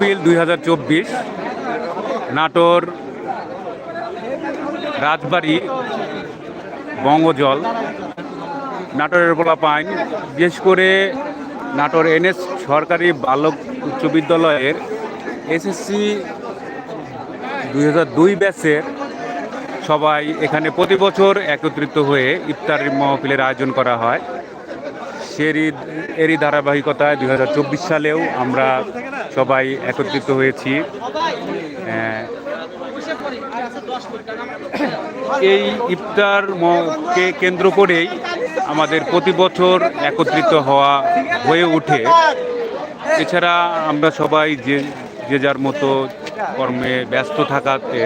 April দুই হাজার চব্বিশ নাটোর রাজবাড়ি বঙ্গজল নাটোরের পোলা পাইন। বিশেষ করে নাটোর এনএস সরকারি বালক উচ্চ বিদ্যালয়ের এসএসসি দুই হাজার দুই ব্যাচের সবাই এখানে প্রতি বছর একত্রিত হয়ে ইফতার মহফিলের আয়োজন করা হয়। সেরই এরই ধারাবাহিকতায় দুই হাজার চব্বিশ সালেও আমরা সবাই একত্রিত হয়েছি। এই ইফতার কে কেন্দ্র করেই আমাদের প্রতি বছর একত্রিত হওয়া হয়ে ওঠে। এছাড়া আমরা সবাই যে যে যার মতো কর্মে ব্যস্ত থাকাতে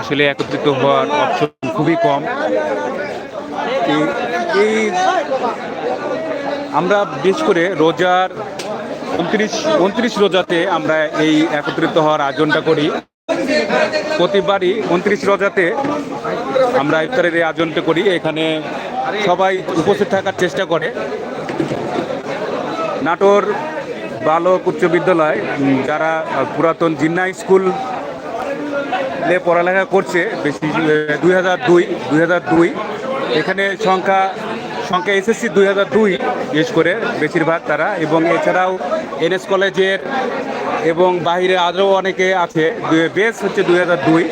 আসলে একত্রিত হওয়ার অপশন খুবই কম। এই আমরা বিশেষ করে রোজার উনত্রিশ উনত্রিশ রোজাতে আমরা এই একত্রিত হওয়ার আয়োজনটা করি। প্রতিবারই উনত্রিশ রোজাতে আমরা ইফতারের এই আয়োজনটা করি। এখানে সবাই উপস্থিত থাকার চেষ্টা করে। নাটোর বালক উচ্চ বিদ্যালয় যারা পুরাতন জিন্না স্কুল পড়ালেখা করছে, বেশি দুই হাজার দুই দুই হাজার দুই, এখানে সংখ্যা সংখ্যা এসএসসি দুই হাজার দুই করে বেশিরভাগ তারা। এবং এছাড়াও এনএস কলেজের এবং বাইরে আরও অনেকে আছে। বেস হচ্ছে দুই হাজার দুই।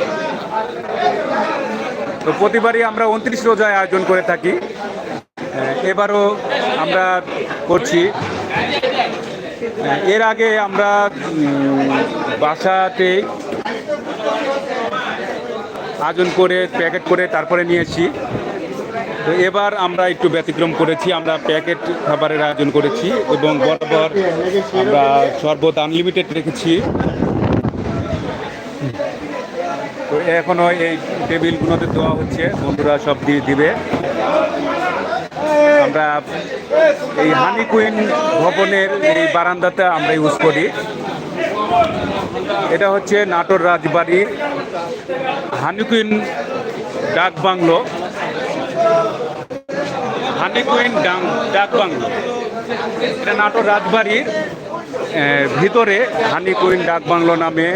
তো প্রতিবারই আমরা উনত্রিশ রোজায় আয়োজন করে থাকি। এবারও আমরা করছি। এর আগে আমরা বাসাতে আয়োজন করে, প্যাকেট করে তারপরে নিয়েছি। তো এবার আমরা একটু ব্যতিক্রম করেছি, আমরা প্যাকেট খাবারের আয়োজন করেছি এবং বরাবর আমরা শরবত আনলিমিটেড রেখেছি। তো এখনও এই টেবিলগুলোতে দেওয়া হচ্ছে, বন্ধুরা সব দিয়ে দিবে। আমরা এই হানি কুইন ভবনের এই বারান্দাতে আমরা ইউজ করি। এটা হচ্ছে নাটোর রাজবাড়ির হানিকুইন ডাক বাংলো হানিকুইন ডাং- ডাক বাংলো এটা নাটোর রাজবাড়ির ভিতরে হানিকুইন ডাক বাংলো নামে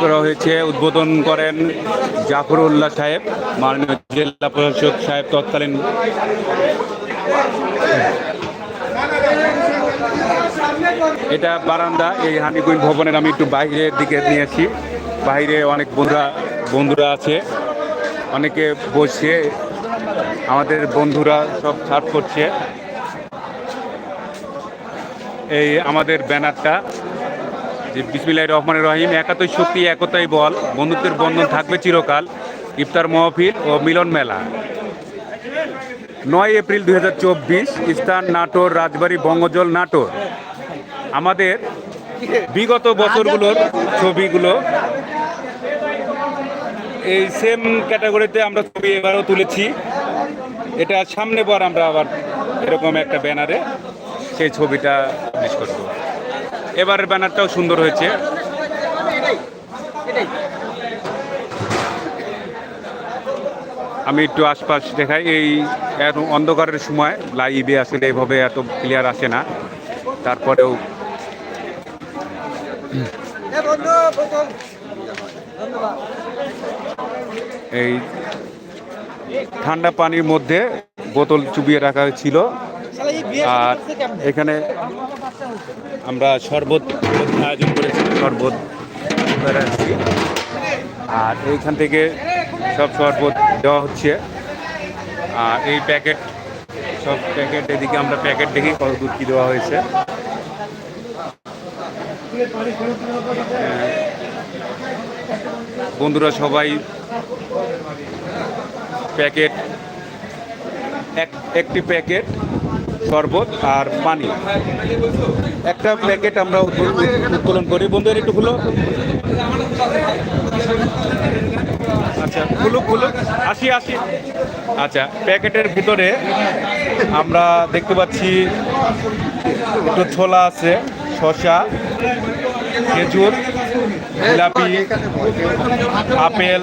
করা হয়েছে, উদ্বোধন করেন জাফরুল্লাহ সাহেব, মাননীয় জেলা প্রশাসক সাহেব তৎকালীন। এটা বারান্দা, এই হানিকুইন ভবনের আমি একটু বাইরের দিকে নিয়েছি বাইরে অনেক বন্ধুরা বন্ধুরা আছে। অনেকে বসে আমাদের বন্ধুরা সব সার্ভ করছে। এই আমাদের ব্যানারটা, যে বিসমিল্লাহ রহমান রহিম একাতই শক্তি, একতাই বল, বন্ধুত্বের বন্ধন থাকবে চিরকাল, ইফতার মহফিল ও মিলন মেলা। নয় এপ্রিল দুই স্থান নাটোর, রাজবাড়ি, বঙ্গজল নাটোর। আমাদের বিগত বছরগুলোর ছবিগুলো এই সেম ক্যাটাগরিতে আমরা ছবি এবারও তুলেছি। এটা সামনে পর আমরা আবার এরকম একটা ব্যানারে সেই ছবিটা পাবলিশ করব। এবারের ব্যানারটাও সুন্দর হয়েছে। আমি একটু আশপাশ দেখাই, এই এত অন্ধকারের সময় লাইভে আসলে এভাবে এত ক্লিয়ার আসে না। তারপরেও এই ঠান্ডা পানির মধ্যে বোতল চুবিয়ে রাখা হয়েছিল আর এখানে আমরা শরবত আয়োজন করেছি, শরবত আর এইখান থেকে সব শরবত দেওয়া হচ্ছে। আর এই প্যাকেট, সব প্যাকেট, এদিকে আমরা প্যাকেট দেখি কত দূর কী দেওয়া হয়েছে। বন্ধুরা সবাই প্যাকেট, এক, একটি প্যাকেট শরবত আর পানি। একটা প্যাকেট আমরা উত্তোলন করি। বন্ধুরা, একটু খুলো। আচ্ছা খুলো খুলো আসি আসি। আচ্ছা প্যাকেটের ভিতরে আমরা দেখতে পাচ্ছি একটু ছোলা আছে, শসা। খেজুর জিলাপি আপেল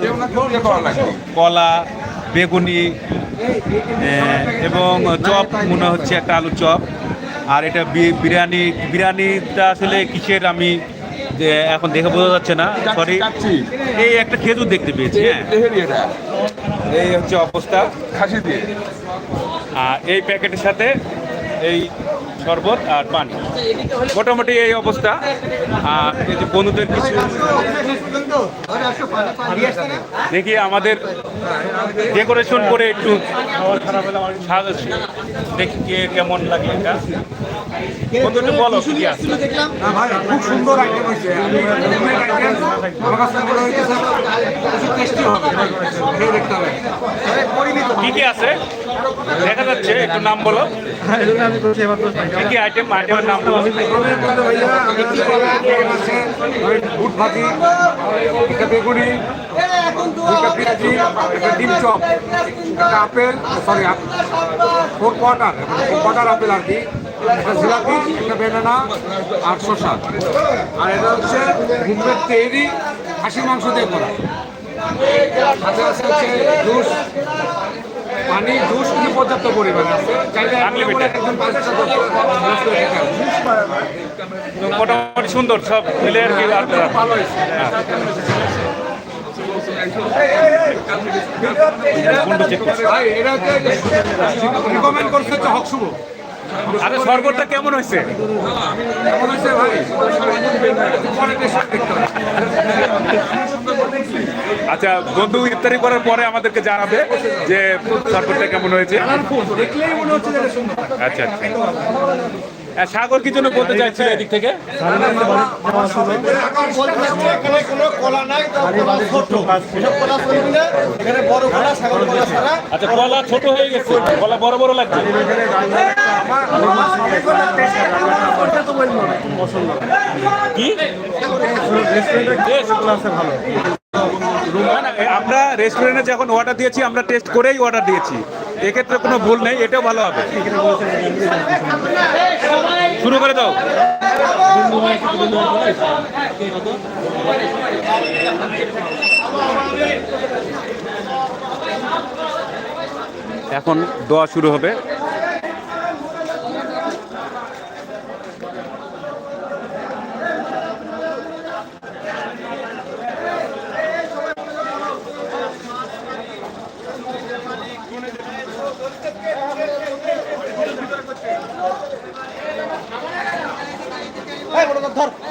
কলা বেগুনি এবং চপ মনে হচ্ছে একটা আলু চপ। আর এটা বিরিয়ানি বিরিয়ানিটা আসলে কিসের আমি এখন দেখে বোঝা যাচ্ছে না সরি এই একটা খেজুর দেখতে পেয়েছি হ্যাঁ। এই হচ্ছে অবস্থা। খাসি দিয়ে। আর এই প্যাকেটের সাথে এই শরবত আর পানি। মোটামুটি এই অবস্থা। আর বন্ধুদের কিছু দেখি আমাদের ডেকোরেশন করে একটু দেখি কেমন লাগে এটা। বলো খুব সুন্দর কি কি আছে? দেখা যাচ্ছে, একটু নাম বলো। বুট ভাজি একটা বেগুনি দুইটা পেঁয়াজি একটা ডিম চপ একটা apple sorry four quarter four quarter apple আর কি একটা জিলাপি একটা বেনানা আর শসা আর এটা হচ্ছে হোমমেড তৈরি খাসির মাংস দিয়ে করা সাথে আছে হচ্ছে জুস পানি জুস পর্যাপ্ত পরিমাণে আছে। মোটামুটি সুন্দর সব মিলে আর কি ভালো রিকমেন্ড করছে হচ্ছে হক শুভ। আরে শরবতটা কেমন হয়েছে? কেমন হয়েছে ভাই? আচ্ছা বন্ধু ইফতারি করার পরে আমাদেরকে জানাবে যে শরবতটা কেমন হয়েছে। আচ্ছা আচ্ছা। সাগর কি জন্য বলতে চাইছিল এদিক থেকে? কোনো কলা কলা ছোট কলা কলা কলা আচ্ছা হয়ে গেছে। গলা বড় বড় লাগছে। কি? না, আমরা রেস্টুরেন্টে যখন অর্ডার দিয়েছি, আমরা টেস্ট করেই অর্ডার দিয়েছি। এক্ষেত্রে কোনো ভুল নেই, এটাও ভালো হবে। শুরু করে দাও। এখন দোয়া শুরু হবে। এই, বড় ধর